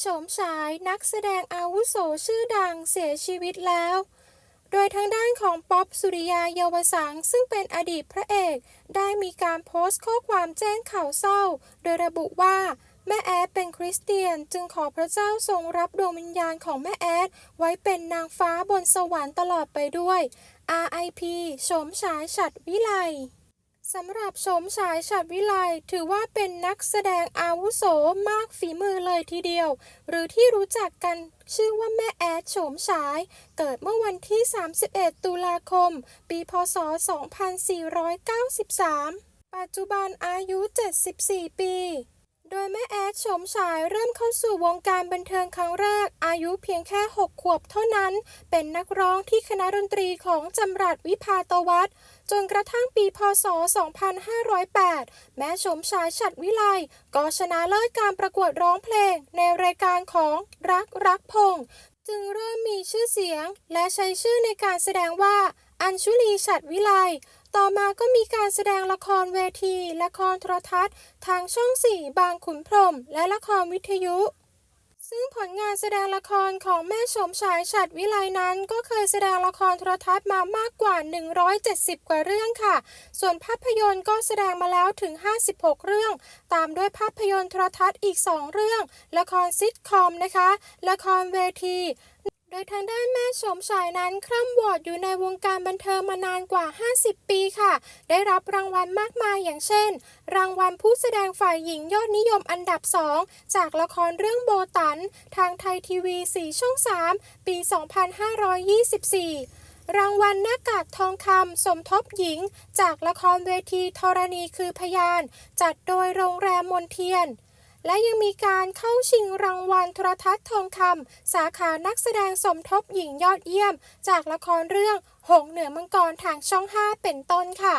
โฉมฉายนักแสดงอาวุโสชื่อดังเสียชีวิตแล้ว โดยทางด้านของป๊อปสุริยาเยาวสังซึ่งเป็นอดีตพระเอก ได้มีการโพสต์ข้อความแจ้งข่าวเศร้า โดยระบุว่าแม่แอดเป็นคริสเตียนจึงขอพระเจ้าทรงรับดวงวิญญาณของแม่แอดไว้เป็นนางฟ้าบนสวรรค์ตลอดไปด้วย R.I.P. โฉมฉายฉัดวิไล สำหรับโฉมสายฉัดวิไลถือว่าเป็นนักแสดงอาวุโสมากฝีมือเลยทีเดียว หรือที่รู้จักกันชื่อว่าแม่แอดโฉมฉาย เกิดเมื่อวันที่ 31 ตุลาคม ปีพศ 2493 ปัจจุบันอายุ 74 ปี โดยแม่แอดโฉมฉายเริ่มเข้าสู่วงการบันเทิงครั้งแรก อายุเพียงแค่ 6 ขวบเท่านั้น เป็นนักร้องที่คณะดนตรีของจำรัดวิภาตวัฒน์จนกระทั่งปีพศ 2508 แม้โฉมฉายฉัดวิไลก็ชนะเลิศการประกวดร้องเพลง ในรายการของรักรักพงษ์จึงเริ่มมีชื่อเสียง และใช้ชื่อในการแสดงว่า อัญชุลีฉัดวิไล ต่อมาก็มีการแสดงละครเวที ละครโทรทัศน์ ทางช่องสี่บางขุนพรหมและละครวิทยุ ซึ่งผลงานแสดงละครของแม่ชมฉายฉัดวิไลนั้น ก็เคยแสดงละครโทรทัศน์มามากกว่า 170 กว่าเรื่องค่ะ ส่วนภาพยนตร์ก็แสดงมาแล้วถึง 56 เรื่อง ตามด้วยภาพยนตร์โทรทัศน์อีก 2 เรื่อง ละครซิทคอมนะคะ ละครเวที โดยทางด้านแม่ชมฉายนั้นคร่ำวอดอยู่ในวงการบันเทิงมานานกว่า 50 ปีค่ะ ได้รับรางวัลมากมายอย่างเช่น รางวัลผู้แสดงฝ่ายหญิงยอดนิยมอันดับ 2 จากละครเรื่องโบตัน ทางไทยทีวี 4 ช่อง 3 ปี 2524รางวัลหน้ากากทองคำสมทบหญิง จากละครเวทีธรณีคือพยาน จัดโดยโรงแรมมนเทียน และยังมีการเข้าชิงรางวัลโทรทัศน์ทองคำสาขานักแสดงสมทบหญิงยอดเยี่ยม จากละครเรื่องหงเหนือมังกรทางช่อง 5 เป็นต้นค่ะ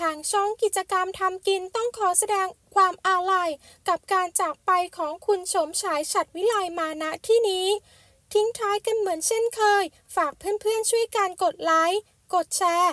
ทางช่องกิจกรรมทำกินต้องขอแสดงความอาลัย กับการจากไปของคุณโฉมฉายฉัดวิไลมาณที่นี้ ทิ้งท้ายกันเหมือนเช่นเคย ฝากเพื่อนๆช่วยการกดไลค์กดแชร์